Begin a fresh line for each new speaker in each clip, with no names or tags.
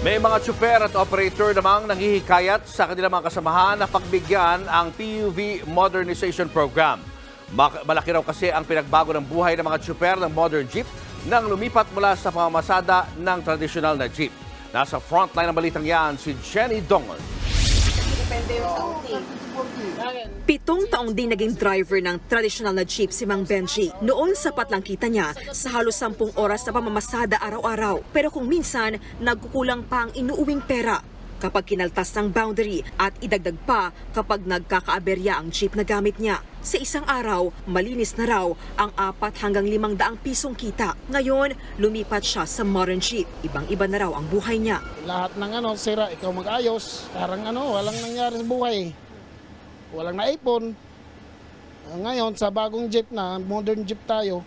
May mga tsuper at operator namang nanghihikayat sa kanilang mga kasamahan na pagbigyan ang PUV Modernization Program. Malaki raw kasi ang pinagbago ng buhay ng mga tsuper ng modern jeep nang lumipat mula sa pamamasada ng tradisyonal na jeep. Nasa frontline ng balitang yan si Jenny Dongon.
Pitong taong din naging driver ng traditional na jeep si Mang Benji. Noon sapat lang kita niya sa halos sampung oras na pamamasada araw-araw. Pero kung minsan, nagkukulang pa ang inuuwing pera kapag kinaltas ng boundary at idagdag pa kapag nagkakaaberya ang jeep na gamit niya. Sa isang araw, malinis na raw ang apat hanggang limang daang pisong kita. Ngayon, lumipat siya sa modern jeep. Ibang-iba na raw ang buhay niya.
lahat ng ano, sira, ikaw mag-ayos. Parang ano, walang nangyari sa buhay. Walang naipon. Ngayon, sa bagong jeep na, modern jeep tayo,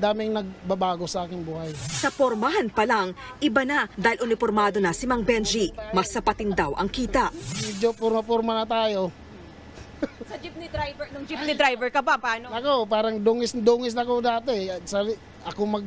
daming nagbabago sa aking buhay.
Sa pormahan pa lang, iba na dahil uniformado na si Mang Benji. Mas sapatin daw ang kita.
Medyo purma-purma na tayo.
Sa jeepney driver, nung jeepney driver ka ba, paano?
Ako, parang dungis-dungis na ako dati. At sa, ako mag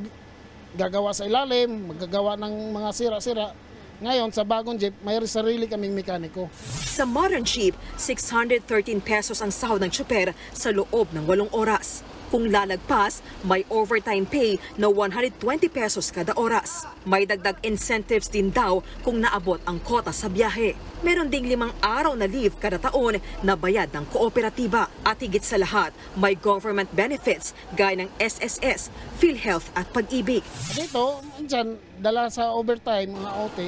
gagawa sa ilalim, maggagawa ng mga sira-sira. Ngayon, sa bagong jeep, may sarili kaming mekaniko.
Sa modern jeep, 613 pesos ang sahod ng tsuper sa loob ng walong oras. Kung lalagpas, may overtime pay na 120 pesos kada oras. May dagdag incentives din daw kung naabot ang kota sa biyahe. Meron ding limang araw na leave kada taon na bayad ng kooperatiba. At higit sa lahat, may government benefits gaya ng SSS, PhilHealth at pag-ibig.
Dito, minsan, dala sa overtime, mga OT,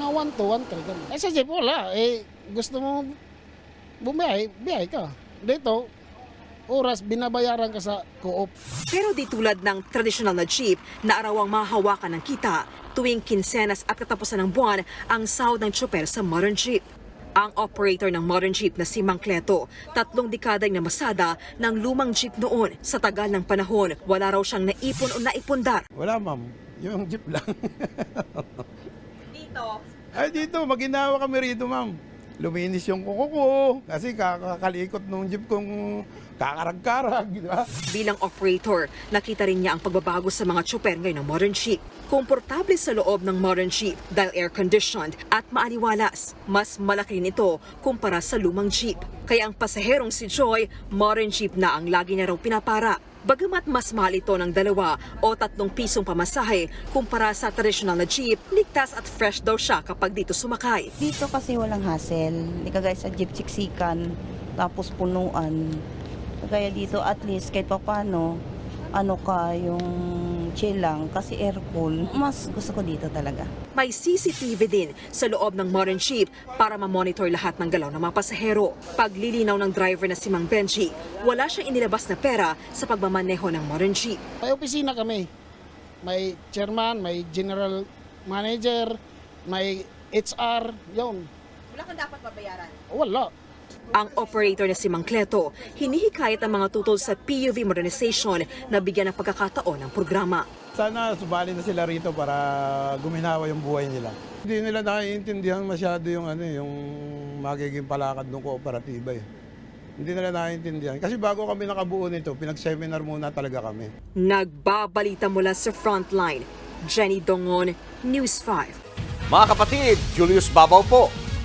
mga 1 to 1 3 ganun. Eh sa jeep, wala. Eh, gusto mo bumiyahe, biyahe ka. Dito, oras, binabayaran ka sa co-op.
Pero di tulad ng traditional na jeep na arawang mahahawakan ng kita tuwing kinsenas at katapusan ng buwan ang sahod ng tsuper sa modern jeep. Ang operator ng modern jeep na si Mang Cleto, tatlong dekada na masada ng lumang jeep noon. Sa tagal ng panahon, wala raw siyang naipon o naipundar.
Wala ma'am, yung jeep lang.
Dito.
Ay dito, maginawa kami rito ma'am. Luminis yung kuko ko kasi kakakalikot nung jeep kong kakarag-karag, di?
Bilang operator, nakita rin niya ang pagbabago sa mga tsuper ngayon ng modern jeep. Komportable sa loob ng modern jeep dahil air-conditioned at maaliwalas. Mas malaki rin ito kumpara sa lumang jeep. Kaya ang pasaherong si Joy, modern jeep na ang lagi niya raw pinapara. Bagamat mas mahal ito ng dalawa o tatlong pisong pamasahe kumpara sa traditional na jeep, ligtas at fresh daw siya kapag dito sumakay.
Dito kasi walang hassle. Hindi kagaya sa jeep siksikan, tapos punuan. Kagaya dito at least kahit papano, ano ka, yung chill lang kasi aircon. Mas gusto ko dito talaga.
May CCTV din sa loob ng modern jeep para ma-monitor lahat ng galaw ng mga pasahero. Paglilinaw ng driver na si Mang Benji, wala siyang inilabas na pera sa pagmamaneho ng modern jeep.
May opisina kami. May chairman, may general manager, may HR, yun.
Wala kang dapat babayaran.
Wala.
Ang operator na si Mang Cleto, hinihikayat ang mga tutol sa PUV modernization na bigyan ng pagkakataon ng programa.
Sana subali na sila rito para guminawa yung buhay nila. Hindi nila naiintindihan masyado yung ano yung magiging palakad ng kooperatiba eh. Hindi nila naiintindihan. Kasi bago kami nakabuo nito, pinag-seminar muna talaga kami.
Nagbabalita mula sa frontline, Jenny Dongon, News 5.
Mga kapatid, Julius Babaw po.